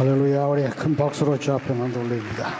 할렐루야 우리 큰 박수로 주 앞에만 돌립니다.